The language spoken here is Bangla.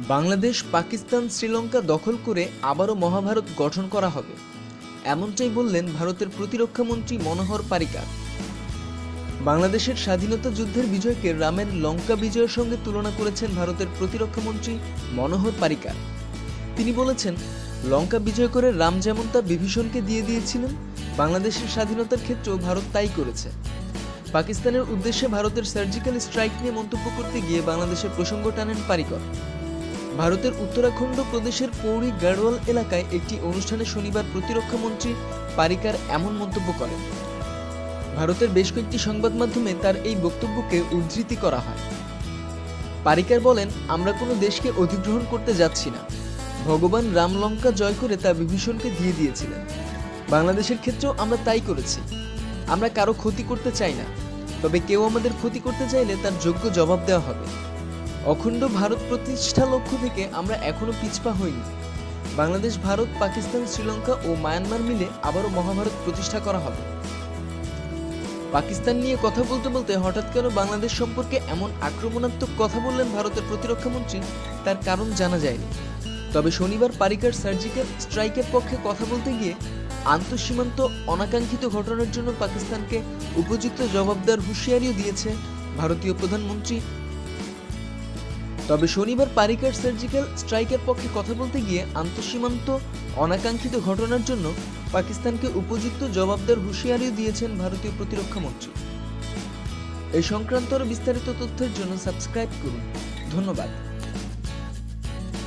বাংলাদেশ, পাকিস্তান, শ্রীলঙ্কা দখল করে আবারও মহাভারত গঠন করা হবে। এমনটাই বললেন ভারতের প্রতিরক্ষা মন্ত্রী মনোহর পারিকার। বাংলাদেশের স্বাধীনতা যুদ্ধের বিজয়কে রামের লঙ্কা বিজয়ের সঙ্গে তুলনা করেছেন ভারতের প্রতিরক্ষা মন্ত্রী মনোহর পারিকার। তিনি বলেছেন, লঙ্কা বিজয় করে রাম যেমন তা বিভীষণকে দিয়ে দিয়েছিলেন, বাংলাদেশের স্বাধীনতার ক্ষেত্রেও ভারত তাই করেছে। পাকিস্তানের উদ্দেশ্যে ভারতের সার্জিক্যাল স্ট্রাইক নিয়ে মন্তব্য করতে গিয়ে বাংলাদেশের প্রসঙ্গ টানেন পারিকর। ভারতের উত্তরাখণ্ড প্রদেশের পৌরি গাড়ওয়াল এলাকায় একটি অনুষ্ঠানে শনিবার প্রতিরক্ষা মন্ত্রী পারিকার এমন মন্তব্য করেন। ভারতের বেশ কয়েকটি সংবাদ মাধ্যমে তার এই বক্তব্যকে উদ্ধৃতি করা হয়। পারিকার বলেন, আমরা কোনো দেশকে অধিগ্রহণ করতে যাচ্ছি না। ভগবান রামলঙ্কা জয় করে তা বিভীষণকে দিয়ে দিয়েছিলেন। বাংলাদেশের ক্ষেত্রেও আমরা তাই করেছি। আমরা কারও ক্ষতি করতে চাই না। তবে কেউ আমাদের ক্ষতি করতে চাইলে তার যোগ্য জবাব দেওয়া হবে। অখণ্ড ভারত প্রতিষ্ঠা লক্ষ্য থেকে আমরা এখনও পিছপা হইনি। বাংলাদেশ, ভারত, পাকিস্তান, শ্রীলঙ্কা ও মায়ানমার মিলে আবারও মহাভারত প্রতিষ্ঠা করা হবে। পাকিস্তান নিয়ে কথা বলতে বলতে হঠাৎ কেন বাংলাদেশ সম্পর্কে এমন আক্রমণাত্মক কথা বললেন ভারতের প্রতিরক্ষা মন্ত্রী, তার কারণ জানা যায়নি। তবে শনিবার পারিকার সার্জিক্যাল স্ট্রাইকের পক্ষে কথা বলতে গিয়ে আন্তঃসীমান্ত অনাকাঙ্ক্ষিত ঘটনার জন্য পাকিস্তানকে উপযুক্ত জবাবদার হুঁশিয়ারিও দিয়েছে ভারতীয় প্রধানমন্ত্রী তবে শনিবার পারিকার সার্জিক্যাল স্ট্রাইকের পক্ষে কথা বলতে গিয়ে আন্তঃসীমান্ত, অনাকাঙ্ক্ষিত ঘটনার জন্য পাকিস্তানকে উপযুক্ত জবাবদার হুঁশিয়ারিও দিয়েছেন ভারতীয় প্রতিরক্ষা মন্ত্রী। এই সংক্রান্ত বিস্তারিত তথ্যের জন্য সাবস্ক্রাইব করুন। ধন্যবাদ।